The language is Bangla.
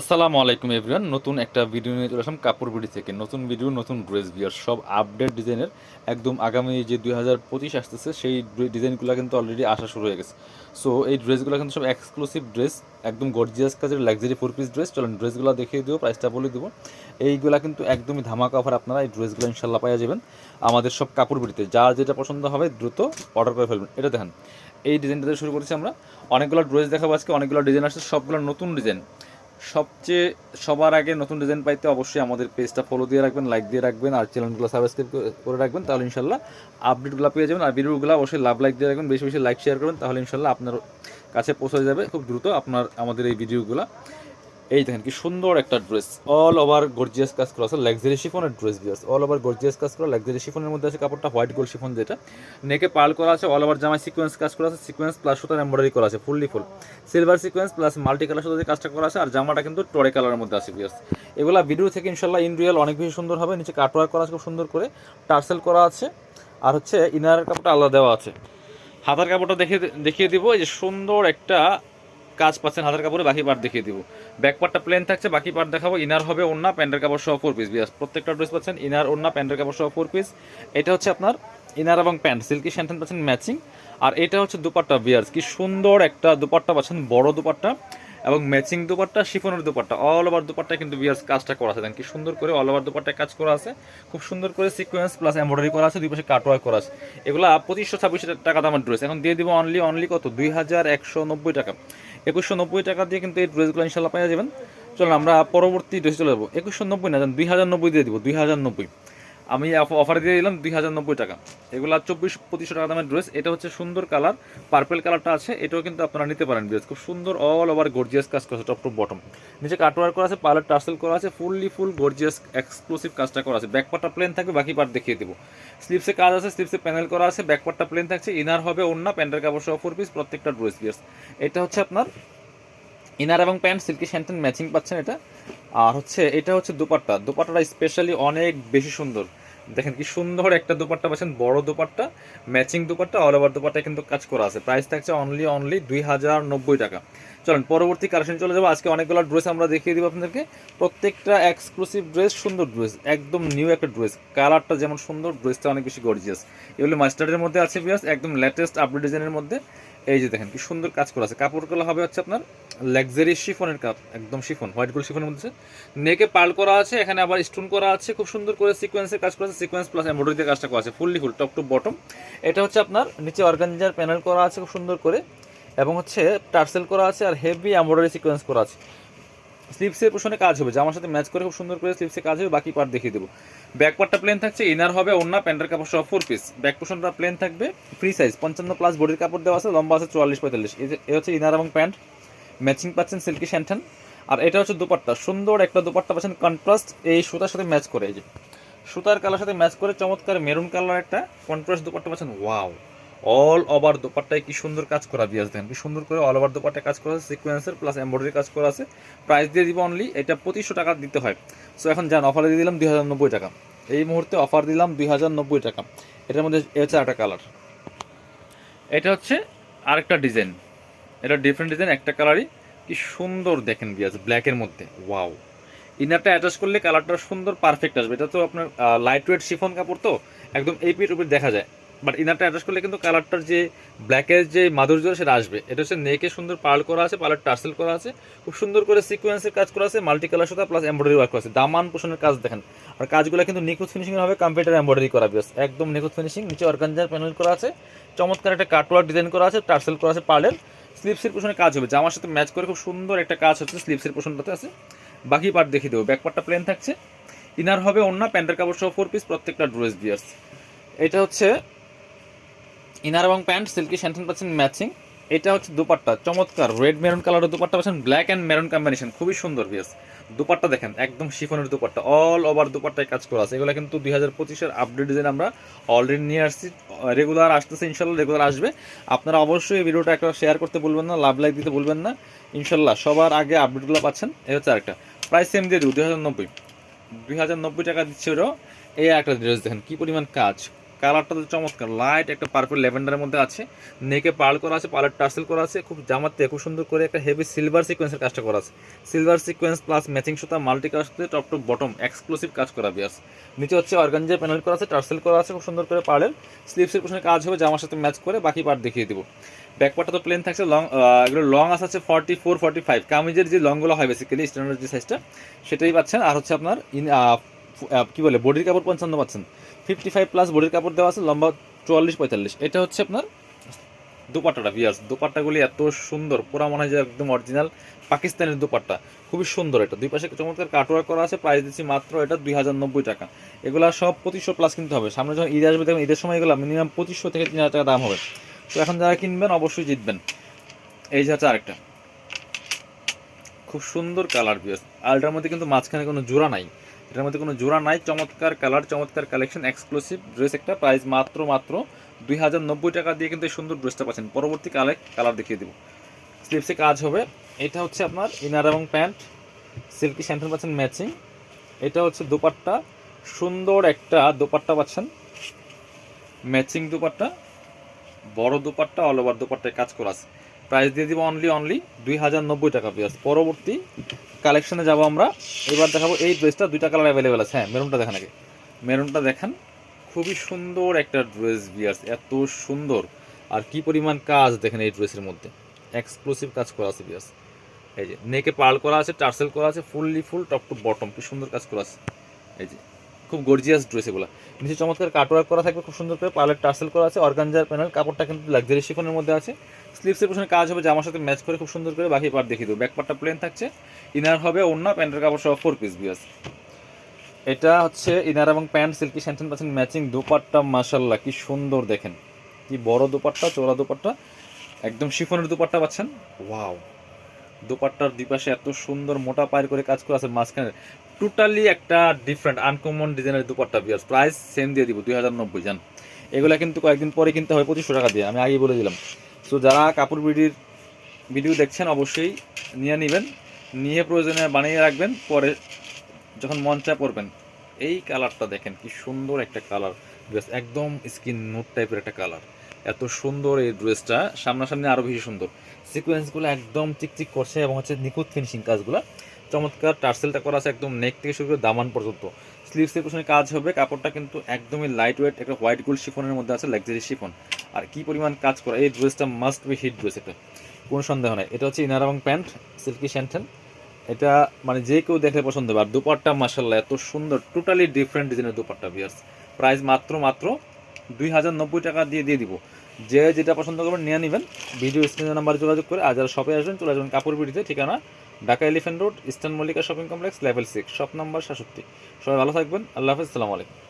আসসালামু আলাইকুম এভরিওয়ান, নতুন একটা ভিডিও নিয়ে চলে আসলাম কাপড় বিডি থেকে। নতুন ভিডিও নতুন ড্রেস বিয়ার সব আপডেট ডিজাইনের একদম আগামী যে দুই হাজার পঁচিশ আসতেছে, সেই ডিজাইনগুলো কিন্তু অলরেডি আসা শুরু হয়ে গেছে। সো এই ড্রেসগুলো কিন্তু সব এক্সক্লুসিভ ড্রেস একদম গর্জিয়াস কাজের লাক্সারি ফোর পিস ড্রেস চলেন ড্রেসগুলো দেখিয়ে দেবো প্রাইসটা বলে দেবো। এইগুলা কিন্তু একদমই ধামাকা অফার আপনারা এই ড্রেসগুলো ইনশাল্লাহ পাওয়া যাবেন আমাদের সব কাপড় বিডিতে। যার যেটা পছন্দ হবে দ্রুত অর্ডার করে ফেলবেন। এটা দেখেন। এই ডিজাইনটা দিয়ে শুরু করেছি আমরা। অনেকগুলো ড্রেস দেখাবো আজকে, অনেকগুলো ডিজাইন আসছে, সবগুলো নতুন ডিজাইন সবচেয়ে সবার আগে নতুন ডিজাইন পাইতে অবশ্যই আমাদের পেজটা ফলো দিয়ে রাখবেন লাইক দিয়ে রাখবেন, আর চ্যানেলগুলো সাবস্ক্রাইব করে রাখবেন, তাহলে ইনশাল্লাহ আপডেটগুলো পেয়ে যাবেন। আর ভিডিওগুলো অবশ্যই লাভ লাইক দিয়ে রাখবেন, বেশি বেশি লাইক শেয়ার করবেন, তাহলে ইনশাল্লাহ আপনার কাছে পৌঁছে যাবে, খুব দ্রুত আপনার, আমাদের এই ভিডিওগুলো এই দেখেন কি সুন্দর একটা ড্রেস অল ওভার গর্জিয়াস কাজ করা আছে লাক্সারি শিফনের ড্রেস বিয়াস অল ওভার গর্জিয়াস কাজ করা লাক্সারি শিফনের মধ্যে আছে কাপড়টা হোয়াইট গোল্ড শিফন যেটা। নেকে পাল করা আছে অল ওভার জামায় সিকোয়েন্স কাজ করা আছে সিকোয়েন্স প্লাস সুতার এমব্রয়ডারি করা আছে fully full silver sequence plus multi colour সুতা কাজটা করা আছে, আর জামাটা কিন্তু টরে কালারের মধ্যে আছে বিয়াস এগুলা ভিডিও থেকে ইনশাল্লাহ ইন রিয়েল অনেক বেশি সুন্দর হবে, নিচে কাটওয়ার্ক করা আছে খুব সুন্দর করে টার্সেল করা আছে, আর হচ্ছে ইনারের কাপড়টা আলাদা দেওয়া আছে। হাতার কাপড়টা দেখিয়ে দেখিয়ে দিব, এই যে সুন্দর একটা কাজ পাচ্ছেন হাতের কাপড়ে, বাকি পার্ট দেখিয়ে দিব। ব্যাক পার্টটা প্লেন থাকছে, বাকি পার্ট দেখাবো। ইনার হবে ওন্না প্যান্টের কাপড় সহ ফোর পিস বিয়াস প্রত্যেকটা ড্রেস পাচ্ছেন ইনার ওন্না প্যান্টের কাপড় সহ ফোর পিস এটা হচ্ছে আপনার ইনার এবং প্যান্ট সিল্কি স্যান্টেন পাচ্ছেন ম্যাচিং আর এটা হচ্ছে দুপাট্টা বিয়ার্স কি সুন্দর একটা দুপাট্টা পাচ্ছেন, বড় দুপাট্টা এবং ম্যাচিং দুপাট্টা, শিফনের দুপাট্টা। অল ওভার দুপাট্টা কিন্তু বিয়ার্স কাজটা করা আছে। দেখেন কি সুন্দর করে অল ওভার দুপাট্টায় কাজ করা আছে। খুব সুন্দর করে সিকোয়েন্স প্লাস এমব্রয়ডারি করা আছে, দুই পাশে কাটওয়ার্ক করা আছে। এগুলো পঁচিশশো, ছাব্বিশশো টাকা দামের ড্রেস এখন দিয়ে দিব অনলি অনলি কত? দুই হাজার একশো নব্বই টাকা। একুশশো নব্বই টাকা দিয়ে কিন্তু এই ড্রেসগুলো ইনশাল্লাহ পাওয়া যাবেন। চলুন আমরা পরবর্তী ড্রেস চলে যাব। একুশশো নব্বই না দুই হাজার নব্বই দিয়ে দিব, দুই হাজার নব্বই। আমি অফার দিয়ে দিলাম দুই হাজার নব্বই টাকা। এগুলো চব্বিশ পঁচিশশো টাকা দামের ড্রেস এটা হচ্ছে সুন্দর কালার পার্পেল কালারটা আছে, এটাও কিন্তু আপনারা নিতে পারেন ড্রেস খুব সুন্দর অল ওভার গর্জিয়াস কাজ করা আছে টপ টু বটম নিচে কাটওয়ার করা আছে পার্লার টার্সেল করা আছে ফুললি ফুল গর্জিয়াস এক্সক্লুসিভ কাজটা করা আছে। ব্যাক পার্টটা প্লেন থাকবে, বাকি পার্ট দেখিয়ে দেবো। স্লিপসে কাজ আছে স্লিপসে প্যানেল করা আছে ব্যাক পার্টটা প্লেন থাকছে ইনার হবে অন্য প্যান্টের কাপড় সহ ফোর পিস প্রত্যেকটা ড্রেস পিস এটা হচ্ছে আপনার ইনার এবং প্যান্ট সিল্কি শ্যান্টেন ম্যাচিং পাচ্ছেন এটা। আর হচ্ছে, এটা হচ্ছে দুপাট্টা। দুপাট্টাটা স্পেশালি অনেক বেশি সুন্দর। দেখেন কি সুন্দর একটা দুপাট্টা পাচ্ছেন, বড় dupatta matching dupatta all over দুপাট্টায় কিন্তু কাজ করা আছে। প্রাইস থাকছে অনলি অনলি দুই হাজার নব্বই টাকা। চলেন, পরবর্তী কালেকশন চলে যাব। আজকে অনেকগুলো ড্রেস আমরা দেখিয়ে দিব আপনাদেরকে। প্রত্যেকটা এক্সক্লুসিভ ড্রেস সুন্দর ড্রেস একদম নিউ একটা ড্রেস কালারটা যেমন সুন্দর ড্রেসটা অনেক বেশি গর্জিয়াস এগুলো মাস্টার্ডের মধ্যে আছে বিয়াস একদম লেটেস্ট আপডেট ডিজাইনের মধ্যে। এই যে দেখেন, কি সুন্দর কাজ করা আছে। কাপড়গুলো হবে হচ্ছে আপনার লাক্সারি শিফনের কাপ, একদম শিফন হোয়াইট গোল্ড শিফনের মধ্যে। নেকে পাল করা আছে, এখানে আবার স্টোন করা আছে, খুব সুন্দর করে সিকোয়েন্সের কাজ করা আছে। সিকোয়েন্স প্লাস এমব্রয়ডারি দিয়ে কাজটা করা আছে fully full top to bottom এটা হচ্ছে আপনার নিচে অর্গানজার প্যানেল করা আছে, খুব সুন্দর করে। এবং হচ্ছে টার্সেল করা আছে, আর হেভি এমব্রয়ডারি সিকোয়েন্স করা আছে। স্লিপসের পোষণে কাজ হবে জামার সাথে ম্যাচ করে খুব সুন্দর করে স্লিপসে কাজ হবে, বাকি পার্ট দেখিয়ে দেবো। ব্যাক পার্টটা প্লেন থাকছে ইনার হবে অন্য প্যান্টের কাপড় সব ফোর পিস ব্যাক পোষণটা প্লেন থাকবে ফ্রি সাইজ পঞ্চান্ন প্লাস বডির কাপড় দেওয়া আছে, লম্বা আছে চুয়াল্লিশ, পঁয়তাল্লিশ। এ হচ্ছে ইনার এবং প্যান্ট ম্যাচিং পাচ্ছেন সিল্কি শ্যান্টান আর এটা হচ্ছে দুপাট্টা, সুন্দর একটা দুপাট্টা পাচ্ছেন কন্ট্রাস্ট এই সুতার সাথে ম্যাচ করে। এই যে, সুতার কালার সাথে ম্যাচ করে, চমৎকার মেরুন কালার একটা কন্ট্রাস্ট দুপাট্টা পাচ্ছেন ওয়াও অল ওভার দোপাট্টায় কি সুন্দর কাজ করা বিয়াস দেখেন, কি সুন্দর করে অল ওভার দোপাট্টায় কাজ করা আছে সিকোয়েন্সের প্লাস এমব্রয়ডারি কাজ করা আছে। প্রাইস দিয়ে দিব অনলি এটা পঁচিশশো টাকা দিতে হয়। সো এখন যান অফারে দিয়ে দিলাম দুই হাজার নব্বই টাকা। এই মুহূর্তে অফার দিলাম দুই হাজার নব্বই টাকা। এটার মধ্যে এ হচ্ছে কালার এটা হচ্ছে আরেকটা ডিজাইন এটা ডিফারেন্ট ডিজাইন একটা কালারই কি সুন্দর দেখেন বিয়াস ব্ল্যাকের মধ্যে। ওয়াও ইনারটা অ্যাটাচ করলে কালারটা সুন্দর পারফেক্ট আসবে। এটা তো আপনার লাইট ওয়েট শিফন কাপড় তো, একদম এই পিঠ উপর দেখা যায়। বাট ইনারটা অ্যাটাচ করলে কিন্তু কালারটার যে ব্ল্যাকের যে মাধুর্য সেটা আসবে। এটা হচ্ছে নেকে সুন্দর পার্ল করা আছে পার্লার টার্সেল করা আছে। খুব সুন্দর করে সিকোয়েন্সের কাজ করা আছে মাল্টি কালার সাথে প্লাস এমব্রয়ডারি ওয়ার্ক করা আছে। দামান পোষণের কাজ দেখেন। আর কাজগুলো কিন্তু নিখুঁত ফিনিশিং হবে কম্পিউটার এমব্রয়ডারি করা বেশ একদম নিখুঁত ফিনিশিং নিচে অর্গানজার প্যানেল করা আছে। চমৎকার একটা কাটওয়ার্ক ডিজাইন করা আছে টার্সেল করা আছে পার্লের স্লিপসের পোষণে কাজ হবে। জামার সাথে ম্যাচ করে খুব সুন্দর একটা কাজ হচ্ছে স্লিপসের পোষণটাতে আছে। বাকি পার্ট দেখিয়ে দেবো। ব্যাক পার্টটা প্লেন থাকছে। ইনার হবে অন্য প্যান্টের কাপড় সহ ফোর পিস প্রত্যেকটা ড্রেস বিয়ার্স। এটা হচ্ছে ইনার এবং প্যান্ট, সিল্কি শ্যান্টেন পাচ্ছেন ম্যাচিং। এটা হচ্ছে দুপাট্টা, চমৎকার। রেড মেরুন কালারের দুপাট্টা পাচ্ছেন ব্ল্যাক অ্যান্ড মেরুন কম্বিনেশন খুবই সুন্দর বিয়াস দুপাট্টা দেখেন, একদম শিফনের দুপাট্টা। অল ওভার দুপাট্টায় কাজ করা আছে। এগুলো কিন্তু দুই হাজার পঁচিশের আপডেট ডিজাইন আমরা অলরেডি নিয়ে আসছি। রেগুলার আসতেছে ইনশাল্লাহ রেগুলার আসবে। আপনারা অবশ্যই ভিডিওটা একটা শেয়ার করতে বলবেন না, লাভ লাইক দিতে বলবেন না। ইনশাল্লাহ সবার আগে আপডেটগুলো পাচ্ছেন। এই হচ্ছে আরেকটা। প্রাইস সেম দিয়ে দিব, দুই হাজার নব্বই। দুই হাজার নব্বই টাকা দিচ্ছে এই একটা ড্রেস দেখেন, কী পরিমাণ কাজ। কালারটা তো চমৎকার। লাইট একটা পার্পল ল্যাভেন্ডারের মধ্যে আছে। নেকে পার্ল করা আছে পার্লার টার্সেল করা আছে। খুব জামাতে, খুব সুন্দর করে একটা হেভি সিলভার সিকোয়েন্সের কাজটা করা আছে। সিলভার সিকোয়েন্স প্লাস ম্যাচিং সুতা মাল্টি কাজ টপ টু বটম এক্সক্লুসিভ কাজ করা, বিয়াস। নিচে হচ্ছে অর্গানজার প্যানেল করা আছে টার্সেল করা আছে, খুব সুন্দর করে পার্লের স্লিপসের পিছনে কাজ হবে, জামার সাথে ম্যাচ করে, বাকি পার্ট দেখিয়ে দিব। ব্যাকপার্টটা তো প্লেন থাকছে লং এগুলো লং আছে হচ্ছে ফর্টি ফোর ফর্টি ফাইভ কামিজের যে লংগুলো হয় বেসিক্যালি স্ট্যান্ডার্ড যে সাইজটা সেটাই পাচ্ছেন। আর হচ্ছে আপনার ইন কী বলে, বডির কাপড় পঞ্চান্ন পাচ্ছেন। ফিফটি ফাইভ প্লাস বডির কাপড় দেওয়া আছে, লম্বা চুয়াল্লিশ, পঁয়তাল্লিশ। এটা হচ্ছে আপনার দুপাট্টাটা বিয়ার্স দুপাট্টাগুলি এত সুন্দর, পুরা মনে হয় যে একদম অরিজিনাল পাকিস্তানের দুপাট্টা। খুবই সুন্দর এটা। দুই পাশে চমৎকার কাটওয়ার্ক করা আছে প্রাইস দিচ্ছি মাত্র এটা দুই হাজার নব্বই টাকা। এগুলা সব পঁচিশশো প্লাস কিনতে হবে। সামনে যখন ঈদ আসবে, দেখবেন ঈদের সময় এগুলো মিনিমাম পঁচিশশো থেকে তিন হাজার টাকা দাম হবে। তো এখন যারা কিনবেন, অবশ্যই জিতবেন। এই যে হচ্ছে আরেকটা। খুব সুন্দর কালার বিয়ার্স আলটার মধ্যে কিন্তু মাঝখানে কোনো জোড়া নাই। এটার মধ্যে কোনো জোড়া নাই, চমৎকার কালার চমৎকার কালেকশন এক্সক্লুসিভ ড্রেস একটা প্রাইস মাত্র মাত্র দুই হাজার নব্বই টাকা দিয়ে কিন্তু এই সুন্দর ড্রেসটা পাচ্ছেন। পরবর্তী কালে কালার দেখিয়ে দেবো। স্লিপসে কাজ হবে। এটা হচ্ছে আপনার ইনার এবং প্যান্ট সিল্কি স্যান্টেন পাচ্ছেন ম্যাচিং এটা হচ্ছে দোপাট্টা। সুন্দর একটা দোপাট্টা পাচ্ছেন। ম্যাচিং দোপাট্টা। বড় দোপাট্টা অল ওভার দোপাট্টায় কাজ করা আছে। প্রাইস দিয়ে দিব অনলি অনলি দুই হাজার নব্বই টাকা পিয়াস পরবর্তী কালেকশনে যাব আমরা। এবার দেখাবো এই ড্রেসটা দুইটা কালার অ্যাভেলেবেল আছে। হ্যাঁ মেরুনটা দেখেন আগে। মেরুনটা দেখেন। খুবই সুন্দর একটা ড্রেস বিয়ার্স এত সুন্দর। আর কি পরিমাণ কাজ দেখেন এই ড্রেসের মধ্যে। এক্সক্লুসিভ কাজ করা আছে বিয়ার্স এই যে নেকে পার্ল করা আছে টার্সেল করা আছে fully full top to bottom কি সুন্দর কাজ করা আছে। এই যে খুব গর্জিয়াস ড্রেস এগুলো। নিচে চমৎকার কাটওয়ার্ক করা থাকবে, খুব সুন্দর করে পার্লার টার্সেল করা আছে অর্গানজার প্যানেল কাপড়টা কিন্তু লাক্সারি শিফনের মধ্যে আছে। স্লিপসের পিছনে কাজ হবে জামার সাথে ম্যাচ করে খুব সুন্দর করে বাকি পার্ট দেখিয়ে দেবো। ব্যাক পার্টটা প্লেন থাকছে ইনার হবে অন্য প্যান্টের কাপড় সহ ফোর পিস বিয়াস। এটা হচ্ছে ইনার এবং প্যান্ট সিল্কি স্যান্টেন পাচ্ছেন ম্যাচিং দুপাট্টা মাসাল্লাহ কি সুন্দর দেখেন। কি বড় দুপাট্টা চোরা দুপাট্টা, একদম শিফনের দুপাট্টা পাচ্ছেন। ওয়াও দুপাট্টার দুপাশে এত সুন্দর মোটা পায়ের করে কাজ করা আছে মাঝখানে টোটালি একটা ডিফারেন্ট আনকমন ডিজাইনের দুপাট্টা বিয়াস প্রাইস সেম দিয়ে দিব, দুই হাজার নব্বই জান এগুলা কিন্তু কয়েকদিন পরে কিনতে হবে, পঁচিশশো টাকা দিয়ে, আমি আগেই বলে দিলাম। সো যারা কাপড় বিডির ভিডিও দেখছেন, অবশ্যই নিয়ে নেবেন, নিয়ে প্রয়োজনে বানিয়ে রাখবেন, পরে যখন মন চায় পরবেন এই কালারটা দেখেন, কি সুন্দর একটা কালার ড্রেস একদম স্কিন নোট টাইপের একটা কালার এত সুন্দর এই ড্রেসটা সামনাসামনি আরও বেশি সুন্দর। সিকোয়েন্সগুলো একদম চিকচিক করছে এবং হচ্ছে নিখুঁত ফিনিশিং কাজগুলো। চমৎকার টার্সেলটা করা আছে একদম নেক থেকে শুরু করে দামান পর্যন্ত। স্লিভসের পিছনে কাজ হবে, কাপড়টা কিন্তু একদমই লাইট ওয়েট একটা হোয়াইট গোল্ড শিফনের মধ্যে আছে লাক্সারি শিফন। আর কি পরিমাণ কাজ করা, এই ড্রেসটা মাস্ট বি হিট ড্রেস এটা, কোনো সন্দেহ নেই। এটা হচ্ছে ইনার এবং প্যান্ট সিল্কি স্যান্টেন এটা মানে যে কেউ দেখলে পছন্দ হবে। আর দুপাট্টা মাসাল্লাহ এত সুন্দর টোটালি ডিফারেন্ট ডিজাইনের দুপাট্টা বিয়ার্স প্রাইস মাত্র মাত্র দুই হাজার নব্বই টাকা দিয়ে দিয়ে দিব। যে যেটা পছন্দ করবেন, নিয়ে নেবেন। ভিডিও স্ক্রিনের নাম্বারে যোগাযোগ করে, আর যারা শপে আসবেন, চলে আসবেন কাপড় বিড়িতে ঠিকানা Dhaka Elephant Road, Eastern Mallika shopping complex, level six, shop number সাতষট্টি। সবাই ভালো থাকবেন। আল্লাহ হাফিজ। আলাইকুম।